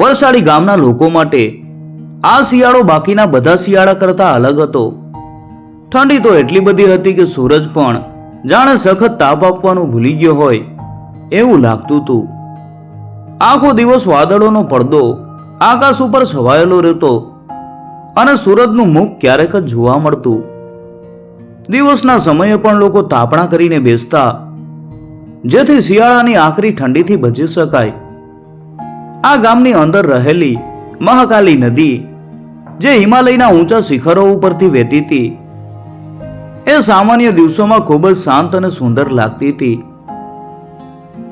વરસાડી ગામના લોકો માટે આ શિયાળો બાકીના બધા શિયાળા કરતા અલગ હતો. ઠંડી તો એટલી બધી હતી કે સૂરજ પણ જાણે સખત તાપ આપવાનું ભૂલી ગયો હોય એવું લાગતું હતું. આખો દિવસ વાદળોનો પડદો આકાશ ઉપર છવાયેલો રહેતો અને સૂરજનું મુખ ક્યારેક જ જોવા મળતું. દિવસના સમયે પણ લોકો તાપણા કરીને બેસતા, જેથી શિયાળાની આખરી ઠંડીથી બચી શકાય. આ ગામની અંદર રહેલી મહાકાલી નદી, જે હિમાલયના ઊંચા શિખરો ઉપરથી વહેતી હતી, એ સામાન્ય દિવસોમાં ખૂબ જ શાંત અને સુંદર લાગતી હતી.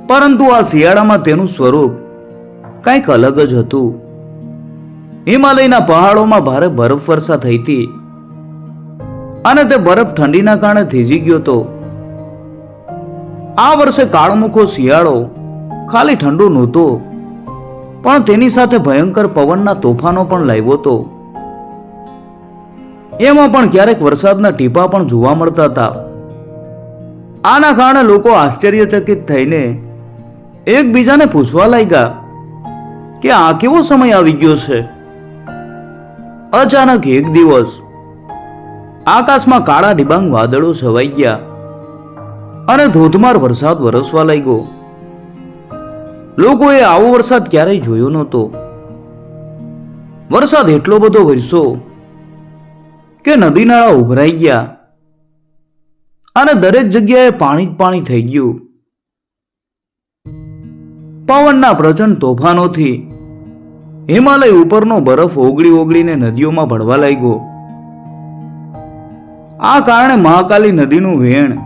પરંતુ આ શિયાળામાં તેનું સ્વરૂપ કંઈક અલગ જ હતું. હિમાલયના પહાડોમાં ભારે બરફ વર્ષા થઈ હતી અને તે બરફ ઠંડીના કારણે થીજી ગયો હતો. આ વર્ષે કાળમુખો શિયાળો ખાલી ઠંડુ નહોતો. પણ તેની સાથે ભયંકર પવનના તોફાનો પણ લાવ્યો હતો. એમાં પણ ક્યારેક વરસાદના ટીપા પણ જોવા મળતા હતા. આના કારણે લોકો આશ્ચર્યચકિત થઈને એકબીજાને પૂછવા લાગ્યા કે આ કેવો સમય આવી ગયો છે? અચાનક એક દિવસ આકાશમાં કાળા ડિબાંગ વાદળો છવાઈ ગયા અને ધોધમાર વરસાદ વરસવા લાગ્યો. લોકોએ આવો વરસાદ ક્યારેય જોયો નહોતો. વરસાદ એટલો બધો વરસ્યો કે નદી નાળા ઉભરાઈ ગયા અને દરેક જગ્યાએ પાણી જ પાણી થઈ ગયું. પવનના પ્રચંડ તોફાનોથી હિમાલય ઉપરનો બરફ ઓગળી ઓગળીને નદીઓમાં ભળવા લાગ્યો. આ કારણે મહાકાલી નદીનું વેણ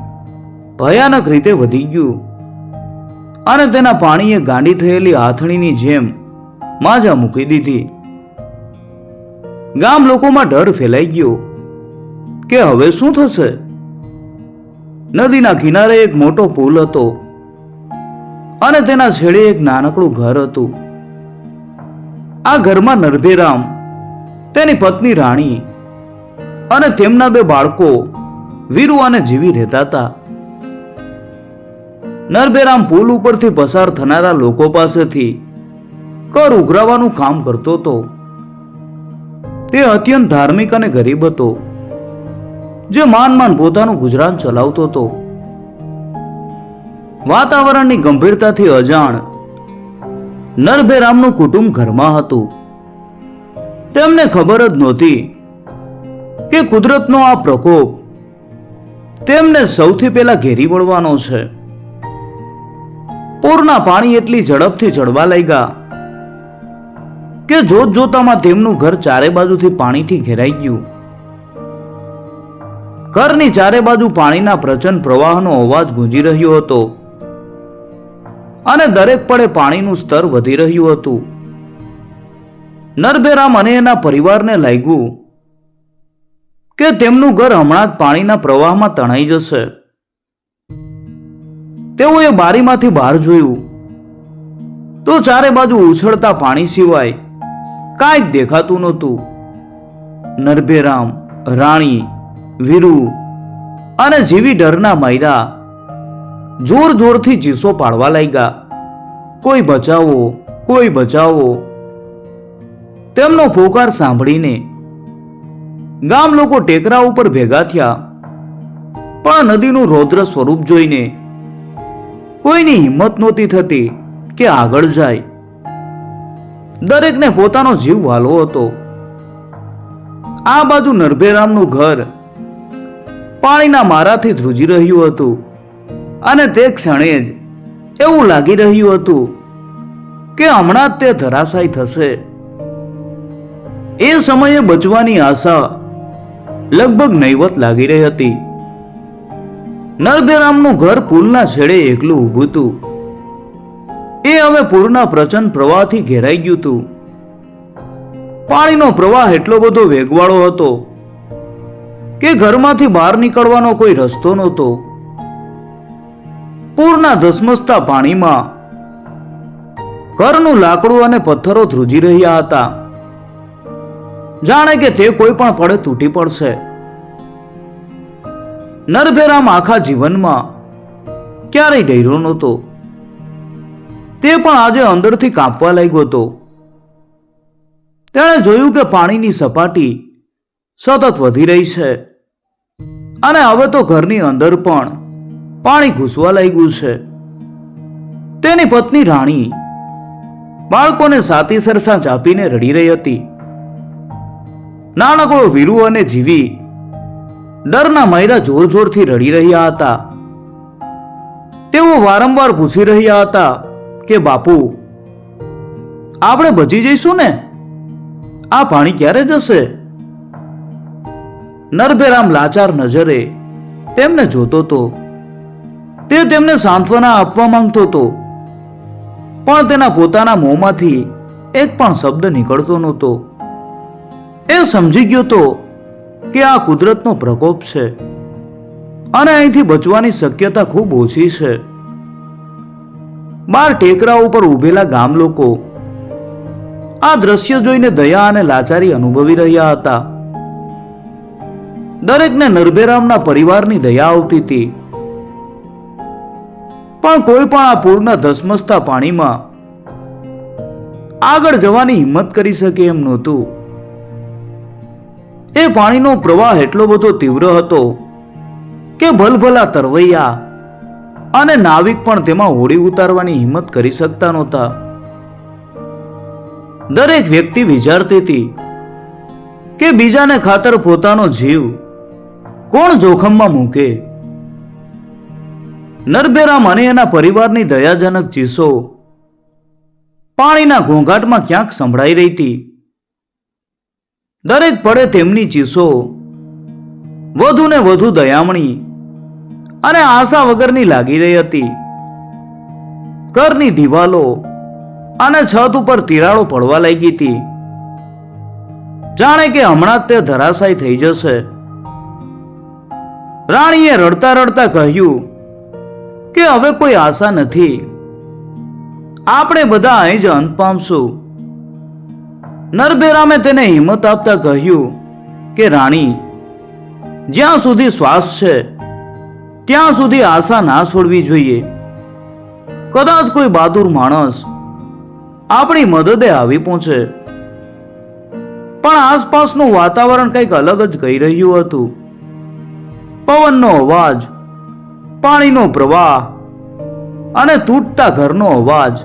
ભયાનક રીતે વધી ગયું. અને તેના પાણીએ ગાંડી થયેલી આથણીની જેમ માજા મૂકી દીધી. ગામ લોકોમાં ડર ફેલાઈ ગયો કે હવે શું થશે? નદીના કિનારે એક મોટો પુલ હતો અને તેના છેડે એક નાનકડું ઘર હતું. આ ઘરમાં નરભેરામ, તેની પત્ની રાણી અને તેમના બે બાળકો વીરુ અને જીવી રહેતા હતા. નરભેરામ પુલ ઉપરથી પસાર થનારા લોકો પાસેથી કર ઉઘરાવાનું કામ કરતો હતો. તે અત્યંત ધાર્મિક અને ગરીબ હતો, જે માન માન પોતાનું ગુજરાન ચલાવતો હતો. વાતાવરણની ગંભીરતાથી અજાણ નરભેરામનું કુટુંબ ઘરમાં હતું. તેમને ખબર જ નહોતી કે કુદરતનો આ પ્રકોપ તેમને સૌથી પહેલા ઘેરી વળવાનો છે. પૂરના પાણી એટલી ઝડપથી ચડવા લાગ્યા કે જોત જોતામાં તેમનું ઘર ચારે બાજુથી પાણીથી ઘેરાઈ ગયું. ઘરની ચારે બાજુ પાણીના પ્રચંડ પ્રવાહનો અવાજ ગુંજી રહ્યો હતો અને દરેક પડે પાણીનું સ્તર વધી રહ્યું હતું. નરભેરામ અને એના પરિવારને લાગ્યું કે તેમનું ઘર હમણાં જ પાણીના પ્રવાહમાં તણાઈ જશે. તેઓએ બારીમાંથી બહાર જોયું. તો ચારે બાજુ ઉછળતા પાણી સિવાય કાંઈ દેખાતું નહોતું. નરભેરામ, રાણી, વીરુ અને જીવી ડરના માયરા જોર જોરથી ચીસો પાડવા લાગ્યા. કોઈ બચાવો કોઈ બચાવો. તેમનો પોકાર સાંભળીને ગામ લોકો ટેકરા ઉપર ભેગા થયા. પણ નદીનું રૌદ્ર સ્વરૂપ જોઈને કોઈની હિંમત નહોતી થતી કે આગળ જાય. દરેકને પોતાનો જીવ વાલો હતો. આ બાજુ નરભેરામનું ઘર પાણીના મારાથી ધ્રુજી રહ્યું હતું અને તે ક્ષણે જ એવું લાગી રહ્યું હતું કે હમણાં તે ધરાશાય થશે. એ સમયે બચવાની આશા લગભગ નૈવત લાગી રહી હતી. નરભેરામનું ઘર પુલના છેડે એકલું ઊભું હતું એ હવે પૂરના પ્રચંડ પ્રવાહથી ઘેરાઈ ગયું હતું પાણીનો પ્રવાહ એટલો બધો વેગવાળો હતો કે ઘરમાંથી બહાર નીકળવાનો કોઈ રસ્તો નહોતો. પૂરના ધસમસતા પાણીમાં ઘરનું લાકડું અને પથ્થરો ધ્રુજી રહ્યા હતા. જાણે કે તે કોઈ પણ પડે તૂટી પડશે. નરભેરામ આખા જીવનમાં ક્યારેય ડર્યો નહોતો. તે પણ આજે અંદરથી કાંપવા લાગ્યો હતો. તેણે જોયું કે પાણીની સપાટી સતત વધી રહી છે અને હવે તો ઘરની અંદર પણ પાણી ઘૂસવા લાગ્યું છે. તેની પત્ની રાણી બાળકોને સાતી સરસા ચાપીને રડી રહી હતી. નાનકડો વીરુ અને જીવી ડરના મયરા જોર જોરથી રડી રહ્યા હતા. તેઓ વારંવાર પૂછી રહ્યા હતા કે, બાપુ, આપણે બચી જઈશું ને? આ પાણી ક્યારે જશે? નરભેરામ લાચાર નજરે તેમને જોતો તો. તે તેમને સાંત્વના આપવા માંગતો હતો પણ તેના પોતાના મોંમાંથી એક પણ શબ્દ નીકળતો નહોતો. એ સમજી ગયો તો કે આ કુદરતનો પ્રકોપ છે. અને અહીંથી બચવાની શક્યતા ખૂબ ઓછી છે. બાર ટેકરા ઉપર ઊભેલા ગામ લોકો આ દ્રશ્ય જોઈને દયા અને લાચારી અનુભવી રહ્યા હતા. દરેકને નરભેરામના પરિવારની દયા આવતી હતી. પણ કોઈ પણ આ પૂરના ધસમસતા પાણીમાં આગળ જવાની હિંમત કરી શકે એમ નહોતું. એ પાણીનો પ્રવાહ એટલો બધો તીવ્ર હતો કે ભલભલા તરવૈયા અને નાવિક પણ તેમાં હોડી ઉતારવાની હિંમત કરી શકતા નહોતા. દરેક વ્યક્તિ વિચારતી હતી કે બીજાને ખાતર પોતાનો જીવ કોણ જોખમમાં મૂકે? નરભેરામ અને એના પરિવારની દયાજનક ચીસો પાણીના ઘોંઘાટમાં ક્યાંક સંભળાઈ રહી હતી. દરેક પડે તેમની ચીસો. વધુ ને વધુ દયામણી અને આશા વગરની લાગી રહી હતી. ઘરની દિવાલો અને છત ઉપર તિરાડો પડવા લાગી હતી. જાણે કે હમણાં તે ધરાશાય થઈ જશે. રાણીએ રડતા રડતા કહ્યું કે હવે કોઈ આશા નથી. આપણે બધા અહીં જ અંત પામશું. નરભેરામે તેને હિંમત આપતા કહ્યું કે, રાણી, જ્યાં સુધી શ્વાસ છે, ત્યાં સુધી આશા ના છોડવી જોઈએ. કદાચ કોઈ બહાદુર માણસ આપણી મદદે આવી પહોંચે. પણ આસપાસનું વાતાવરણ કંઈક અલગ જ કહી રહ્યું હતું. પવનનો અવાજ, પાણીનો પ્રવાહ અને તૂટતા ઘરનો અવાજ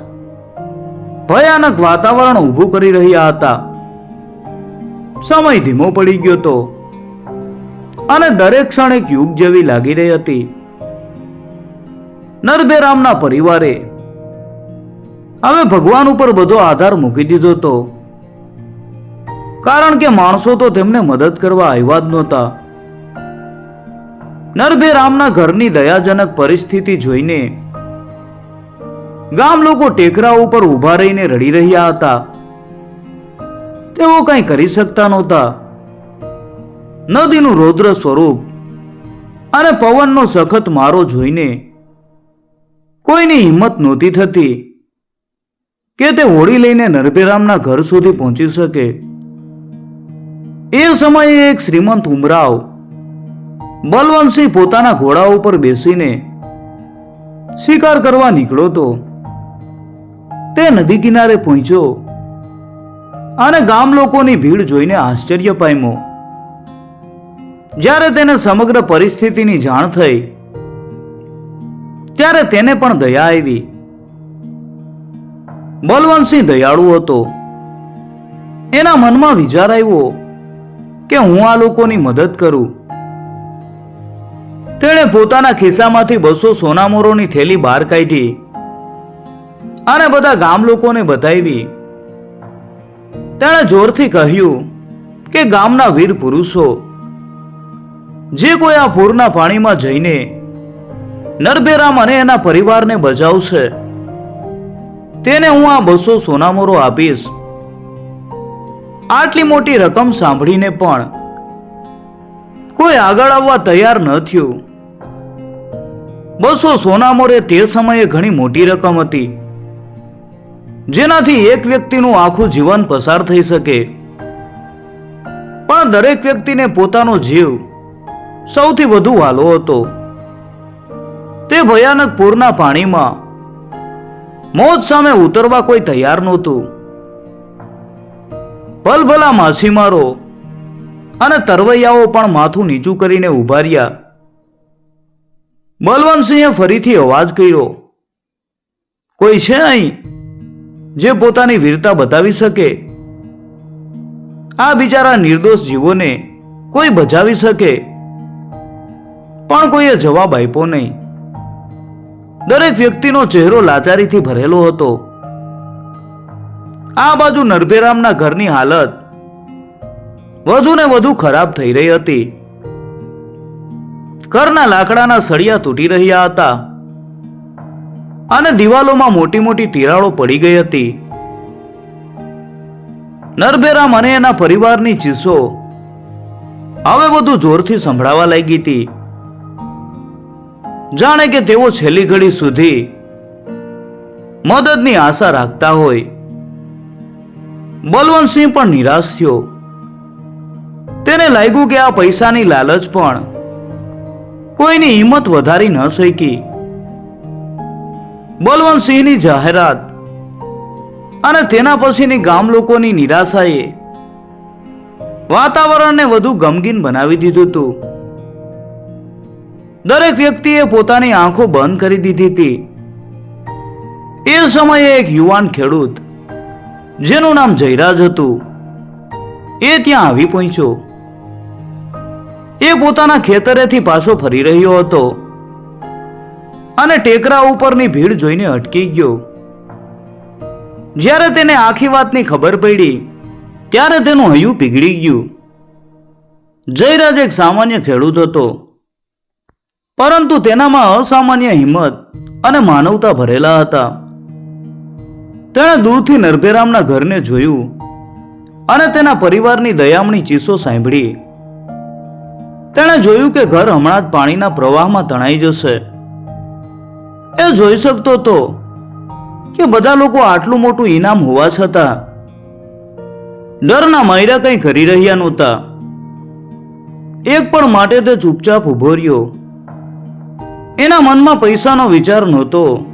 ભયાનક વાતાવરણ ઊભું કરી રહ્યા હતા. સમય ધીમો પડી ગયો હતો અને દરેક ક્ષણ એક યુગ જેવી લાગી રહી હતી. નરભેરામના પરિવારે હવે ભગવાન ઉપર બધો આધાર મૂકી દીધો હતો કારણ કે માણસો તો તેમને મદદ કરવા આવ્યા જ નહોતા. નરભેરામના ઘરની દયાજનક પરિસ્થિતિ જોઈને ગામ લોકો ટેકરા ઉપર ઊભા રહીને રડી રહ્યા હતા. તેઓ કંઈ કરી શકતા નહોતા. નદીનું રૌદ્ર સ્વરૂપ અને પવનનો સખત મારો જોઈને કોઈની હિંમત નહોતી થતી કે તે હોડી લઈને નરભેરામના ઘર સુધી પહોંચી શકે. એ સમયે એક શ્રીમંત ઉમરાવ બલવંતસિંહ પોતાના ઘોડા ઉપર બેસીને શિકાર કરવા નીકળ્યો તો તે નદી કિનારે પહોંચ્યો અને ગામ લોકોની ભીડ જોઈને આશ્ચર્ય પામ્યો. જ્યારે તેને સમગ્ર પરિસ્થિતિની જાણ થઈ, ત્યારે તેને પણ દયા આવી. બલવંતસિંહ દયાળુ હતો. એના મનમાં વિચાર આવ્યો કે હું આ લોકોની મદદ કરું. તેણે પોતાના ખિસ્સામાંથી બસો સોનામોરોની થેલી બહાર કાઢી અને બધા ગામ લોકોને બતાવી. તેણે જોરથી કહ્યું કે ગામના વીર પુરુષો, જે કોઈ આ પૂરના પાણીમાં જઈને નરભેરામ અને એના પરિવારને બચાવશે તેને હું આ બસો સોનામોરો આપીશ. આટલી મોટી રકમ સાંભળીને પણ કોઈ આગળ આવવા તૈયાર ન થયું. બસો સોનામોરે તે સમયે ઘણી મોટી રકમ હતી. જેનાથી એક વ્યક્તિનું આખું જીવન પસાર થઈ શકે. પણ દરેક વ્યક્તિને પોતાનો જીવ સૌથી વધુ વાલો હતો. તે ભયાનક પૂરના પાણીમાં મોત સામે ઉતરવા કોઈ તૈયાર નહોતું. ભલભલા માછીમારો અને તરવૈયાઓ પણ માથું નીચું કરીને ઊભા રહ્યા. બલવંતસિંહે ફરીથી અવાજ કર્યો, કોઈ છે અહીં? જે પોતાની વીરતા બતાવી શકે. આ બિચારા નિર્દોષ જીવોને કોઈ બચાવી શકે. પણ કોઈએ જવાબ આપ્યો નહીં. દરેક વ્યક્તિનો ચહેરો લાચારીથી ભરેલો હતો. આ બાજુ નરભેરામના ઘરની હાલત વધુ ને વધુ ખરાબ થઈ રહી હતી. ઘરના લાકડાના સળિયા તૂટી રહ્યા હતા. અને દિવાલોમાં મોટી મોટી તિરાડો પડી ગઈ હતી. નરભેરામ અને એના પરિવારની ચીસો હવે બધું જોરથી સંભળાવા લાગી હતી. જાણે કે તેઓ છેલ્લી ઘડી સુધી મદદની આશા રાખતા હોય. બલવંતસિંહ પણ નિરાશ થયો. તેને લાગ્યું કે આ પૈસાની લાલચ પણ કોઈની હિંમત વધારી ન શકી. બલવંતસિંહની જાહેરાત. અને તેના પછીની ગામ લોકોની નિરાશાએ વાતાવરણને વધુ ગમગીન બનાવી દીધું હતું. દરેક વ્યક્તિએ પોતાની આંખો બંધ કરી દીધી હતી. એ સમયે એક યુવાન ખેડૂત, જેનું નામ જયરાજ હતું, એ ત્યાં આવી પહોંચ્યો. એ પોતાના ખેતરેથી પાછો ફરી રહ્યો હતો. અને ટેકરા ઉપરની ભીડ જોઈને અટકી ગયો. જ્યારે તેને આખી વાતની ખબર પડી, ત્યારે તેનું હૈયું પીગળી ગયું. જયરાજ એક સામાન્ય ખેડૂત હતો. પરંતુ તેનામાં અસામાન્ય હિંમત અને માનવતા ભરેલા હતા. તેણે દૂરથી નરભેરામના ઘરને જોયું અને તેના પરિવારની દયામણી ચીસો સાંભળી. તેણે જોયું કે ઘર હમણાં જ પાણીના પ્રવાહમાં તણાઈ જશે. એ જોઈ શકતો હતો કે બધા લોકો આટલું મોટું ઇનામ હોવા છતાં ડરના માયરા કંઈ કરી રહ્યા નહોતા. એક પણ માટે તે ચૂપચાપ ઊભો રહ્યો. એના મનમાં પૈસાનો વિચાર નહોતો.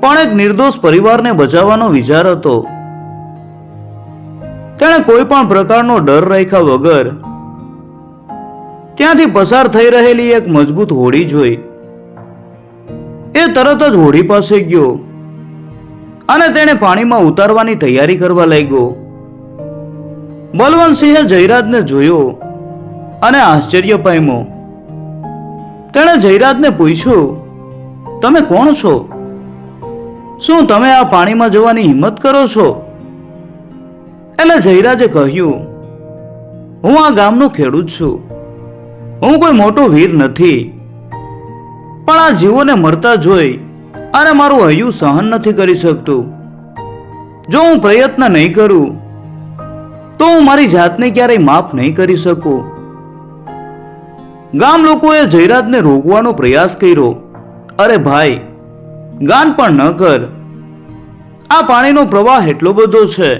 પણ એક નિર્દોષ પરિવારને બચાવવાનો વિચાર હતો. તેણે કોઈ પણ પ્રકારનો ડર રાખ્યા વગર ત્યાંથી પસાર થઈ રહેલી એક મજબૂત હોડી જોઈ. એ તરત જ હોડી પાસે ગયો અને તેણે પાણીમાં ઉતારવાની તૈયારી કરવા લાગ્યો. બલવંતસિંહે જયરાજને જોયો અને આશ્ચર્ય પામ્યો. તેણે જયરાજને પૂછ્યું, તમે કોણ છો? શું તમે આ પાણીમાં જવાની હિંમત કરો છો? એટલે જયરાજે કહ્યું, હું આ ગામનો ખેડૂત છું. હું કોઈ મોટો વીર નથી. પણ આ જીવોને મરતા જોઈ અને મારું હૈયું સહન નથી કરી શકતું. જો હું પ્રયત્ન નહીં કરું, તો હું મારી જાતને ક્યારેય માફ નહીં કરી શકું. ગામ લોકોએ જયરાજને રોકવાનો પ્રયાસ કર્યો. અરે ભાઈ, ગાન પણ ન કર. આ પાણીનો પ્રવાહ એટલો બધો છે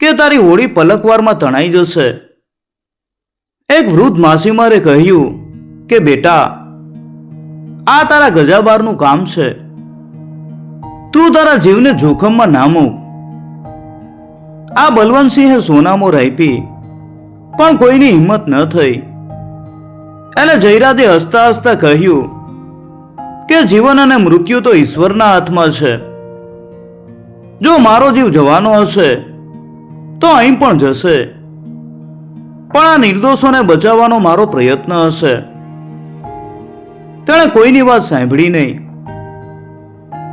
કે તારી હોડી પલકવારમાં તણાઈ જશે. એક વૃદ્ધ માસીમારે કહ્યું કે, બેટા આ તારા ગજાબારનું કામ છે. તું તારા જીવને જોખમમાં ના મૂક. આ બલવંતસિંહે સોનામો આપી પણ કોઈની હિંમત ન થઈ. એટલે જયરાજે હસતા હસતા કહ્યું કે જીવન અને મૃત્યુ તો ઈશ્વરના હાથમાં છે. જો મારો જીવ જવાનો હશે, તો અહીં પણ જશે. પણ આ નિર્દોષોને બચાવવાનો મારો પ્રયત્ન હશે. તેણે કોઈની વાત સાંભળી નહીં.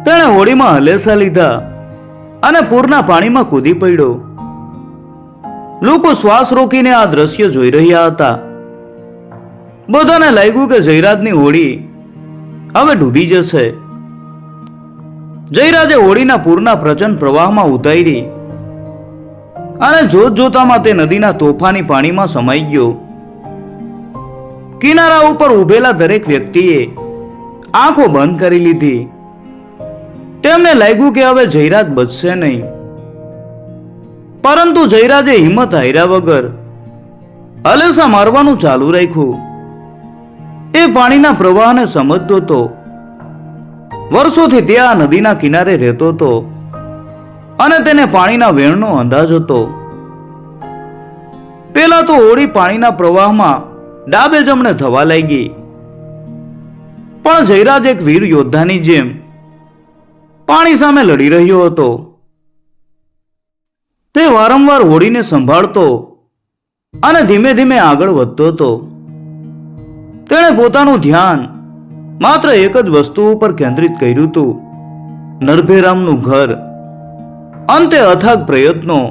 તેણે હોડીમાં હલેસા લીધા અને પૂરના પાણીમાં કૂદી પડ્યો. લોકો શ્વાસ રોકીને આ દ્રશ્ય જોઈ રહ્યા હતા. બધાને લાગ્યું કે જયરાજની હોડી હવે ડૂબી જશે. જયરાજે હોડીના પૂરના પ્રચંડ પ્રવાહમાં ઉતારી અને જોત જોતામાં તે નદીના તોફાની પાણીમાં સમાઈ ગયો. કિનારા ઉપર ઉભેલા દરેક વ્યક્તિએ આંખો બંધ કરી લીધી. તેમને લાગ્યું કે હવે જયરાજ બચશે નહીં. પરંતુ જયરાજે હિંમત હાર્યા વગર અલેસા મારવાનું ચાલુ રાખ્યું. એ પાણીના પ્રવાહને સમજતો હતો વર્ષોથી તે આ નદીના કિનારે રહેતો હતો અને તેને પાણીના વેણનો અંદાજ હતો. પેલા તો હોળી પાણીના પ્રવાહમાં ડાબે જમણે થવા લાગી. પણ જયરાજ એક વીર યોદ્ધાની જેમ પાણી સામે લડી રહ્યો હતો. તે વારંવાર હોડીને સંભાળતો અને ધીમે ધીમે આગળ વધતો હતો. તેણે પોતાનું ધ્યાન માત્ર એક જ વસ્તુ ઉપર કેન્દ્રિત કર્યું હતું. નરભેરામનું ઘર. અંતે અથાગ પ્રયત્નો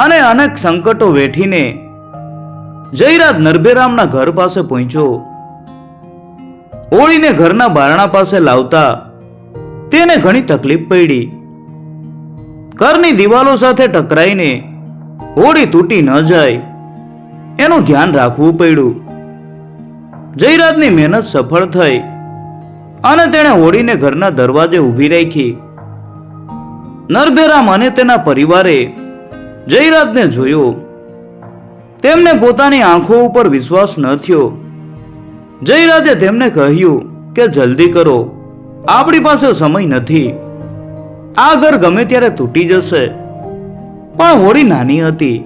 અને અનેક સંકટો વેઠીને જયરાજ નરભેરામના ઘર પાસે પહોંચ્યો. ઓળીને ઘરના બારણા પાસે લાવતા તેને ઘણી તકલીફ પડી. ઘરની દિવાલો સાથે ટકરાઈને હોડી તૂટી ન જાય, એનું ધ્યાન રાખવું પડ્યું. જયરાજની મહેનત સફળ થઈ અને તેણે હોડીને ઘરના દરવાજે ઊભી રાખી. નરભેરામ અને તેના પરિવારે જયરાજને જોયો. તેમને પોતાની આંખો ઉપર વિશ્વાસ ન થયો. જયરાજે તેમને કહ્યું કે, જલ્દી કરો. આપણી પાસે સમય નથી. આ ઘર ગમે ત્યારે તૂટી જશે. પણ હોડી નાની હતી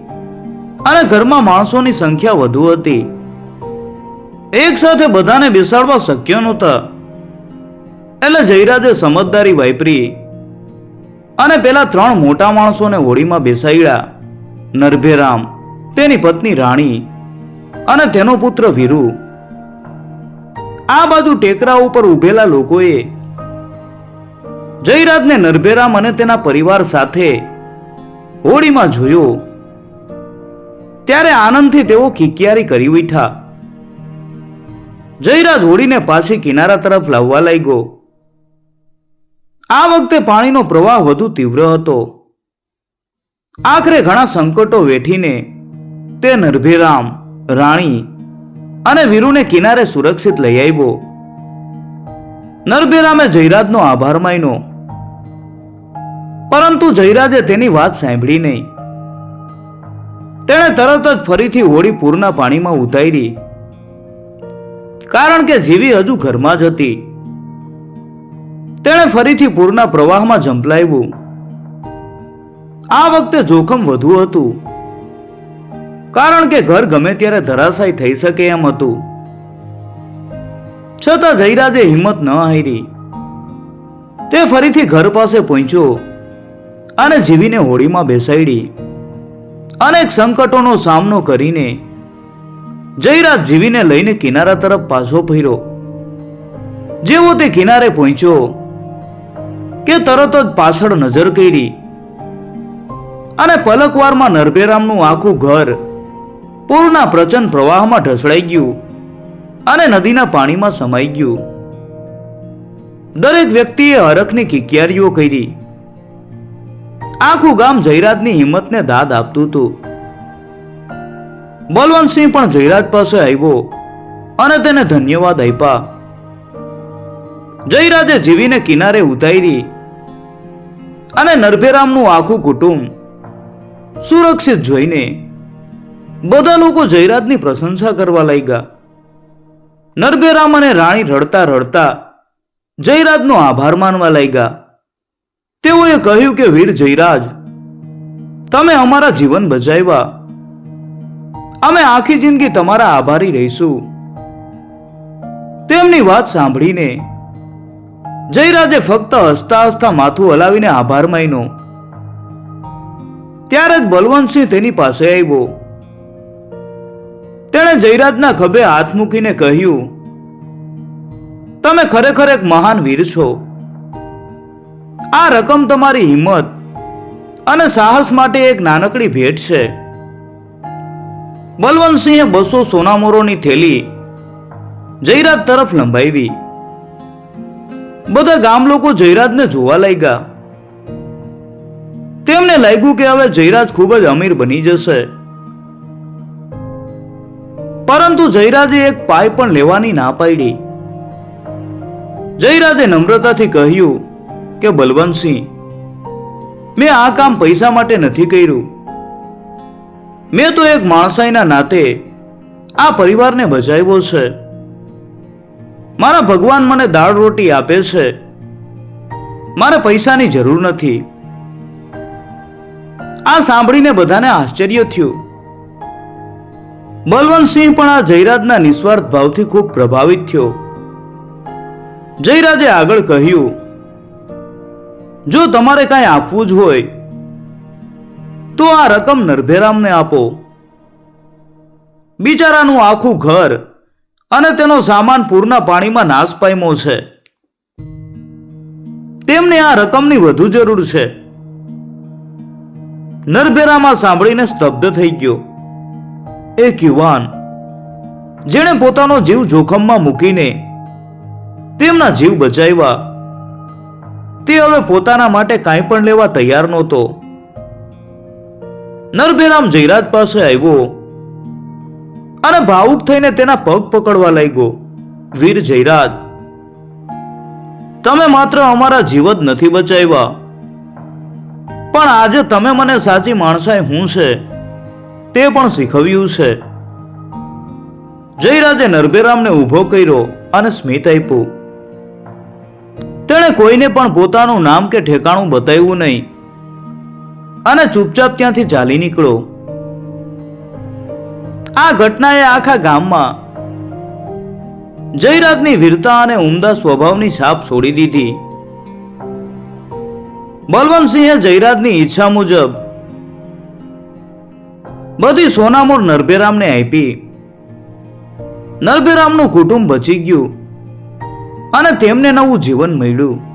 અને ઘરમાં માણસોની સંખ્યા વધુ હતી. એક સાથે બધાને બેસાડવા શક્ય નહોતા. એટલે જયરાજે સમજદારી વાપરી અને પેલા ત્રણ મોટા માણસોને હોળીમાં બેસાડ્યા. નરભેરામ તેની પત્ની રાણી અને તેનો પુત્ર વીરુ. આ બાજુ ટેકરા ઉપર ઉભેલા લોકોએ જયરાજને નરભેરામ અને તેના પરિવાર સાથે હોડીમાં જોયો. ત્યારે આનંદથી તેઓ કિકિયારી કરી ઉઠ્યા. જયરાજ હોડીને પાછી કિનારા તરફ લાવવા લાગ્યો. આ વખતે પાણીનો પ્રવાહ વધુ તીવ્ર હતો. આખરે ઘણા સંકટો વેઠીને તે નરભેરામ, રાણી અને વીરુને કિનારે સુરક્ષિત લઈ આવ્યો. નરભેરામે જયરાજનો આભાર માન્યો. પરંતુ જયરાજે તેની વાત સાંભળી નહીં. તેણે તરત જ ફરીથી હોળી પૂરના પાણીમાં ઉતારી. કારણ કે જીવી હજુ ઘરમાં જ હતી. તેણે ફરીથી પૂરના પ્રવાહમાં ઝંપલાવ્યું. આ વખતે જોખમ વધુ હતું. કારણ કે ઘર ગમે ત્યારે ધરાશાય થઈ શકે એમ હતું. છતાં જયરાજે હિંમત ન હારી. તે ફરીથી ઘર પાસે પહોંચ્યો અને જીવીને હોડીમાં બેસાડી. અનેક સંકટોનો સામનો કરીને જયરાજ જીવીને લઈને કિનારા તરફ પાછો ફર્યો. જેવો તે કિનારે પહોંચ્યો કે તરત જ પાછળ નજર કરી અને પલકવારમાં નરભેરામનું આખું ઘર પૂરના પ્રચંડ પ્રવાહમાં ઢસડાઈ ગયું અને નદીના પાણીમાં સમાઈ ગયું. દરેક વ્યક્તિએ હરખની કિકિયારીઓ કરી. આખું ગામ જયરાજની હિંમતને દાદ આપતું હતું. બલવંતસિંહ પણ જયરાજ પાસે આવ્યો અને તેને ધન્યવાદ આપ્યા. જયરાજે જીવીને કિનારે ઉતારી અને નરભેરામનું આખું કુટુંબ સુરક્ષિત જોઈને બધા લોકો જયરાજની પ્રશંસા કરવા લાગ્યા. નરભેરામ અને રાણી રડતા રડતા જયરાજનો આભાર માનવા લાગ્યા. તેઓએ કહ્યું કે, વીર જયરાજ, તમે અમારા જીવન બચાવ્યા. અમે આખી જિંદગી તમારા આભારી રહીશું. તેમની વાત સાંભળીને જયરાજે ફક્ત હસતા હસતા માથું હલાવીને આભાર માન્યો. ત્યારે જ બલવંતસિંહ તેની પાસે આવ્યો. તેણે જયરાજના ખભે હાથ મૂકીને કહ્યું, તમે ખરેખર એક મહાન વીર છો. આ રકમ તમારી હિંમત અને સાહસ માટે એક નાનકડી ભેટ છે. બલવંતસિંહે બસો સોનામોરોની થેલી જયરાજ તરફ લંબાવી. બધા ગામ લોકો જયરાજને જોવા લાગ્યા. તેમને લાગ્યું કે હવે જયરાજ ખૂબ જ અમીર બની જશે. પરંતુ જયરાજે એક પાય પણ લેવાની ના પાડી. જયરાજે નમ્રતાથી કહ્યું કે, બલવંતસિંહ, મેં આ કામ પૈસા માટે નથી કર્યું. મેં તો એક માણસાઈના નાતે આ પરિવારને બચાવ્યો છે. મારા ભગવાન મને દાળ રોટી આપે છે. મારે પૈસાની જરૂર નથી. આ સાંભળીને બધાને આશ્ચર્ય થયું. બલવંતસિંહ પણ આ જયરાજના નિસ્વાર્થ ભાવથી ખૂબ પ્રભાવિત થયો. જયરાજે આગળ કહ્યું, જો તમારે કાંઈ આપવું જ હોય, તો આ રકમ નરભેરામને આપો. બિચારાનું આખું ઘર અને તેનો સામાન પૂરના પાણીમાં નાશ પામ્યો છે. તેમને આ રકમની વધુ જરૂર છે. નરભેરામાં સાંભળીને સ્તબ્ધ થઈ ગયો. એક યુવાન જેણે પોતાનો જીવ જોખમમાં મૂકીને તેમના જીવ બચાવ્યા. તે હવે પોતાના માટે કાંઈ પણ લેવા તૈયાર નહોતો. નરભેરામ જયરાજ પાસે આવ્યો અને ભાવુક થઈને તેના પગ પકડવા લાગ્યો. વીર જયરાજ, તમે માત્ર અમારા જીવ જ નથી બચાવ્યા. પણ આજે તમે મને સાચી માણસાઈ હું છે? તે પણ શીખવ્યું છે. જયરાજે નરભેરામને ઊભો કર્યો અને સ્મિત આપ્યું. તેણે કોઈને પણ પોતાનું નામ કે ઠેકાણું બતાવ્યું નહીં. અને ચૂપચાપ ત્યાંથી ચાલી નીકળ્યો. આ ઘટનાએ આખા ગામમાં જયરાજની વીરતા અને ઉમદા સ્વભાવની છાપ છોડી દીધી. બલવંતસિંહે જયરાજની ઈચ્છા મુજબ બધી સોનામોર નરભેરામને આપી. નરભેરામનું કુટુંબ બચી ગયું અને તેમને નવું જીવન મળ્યું.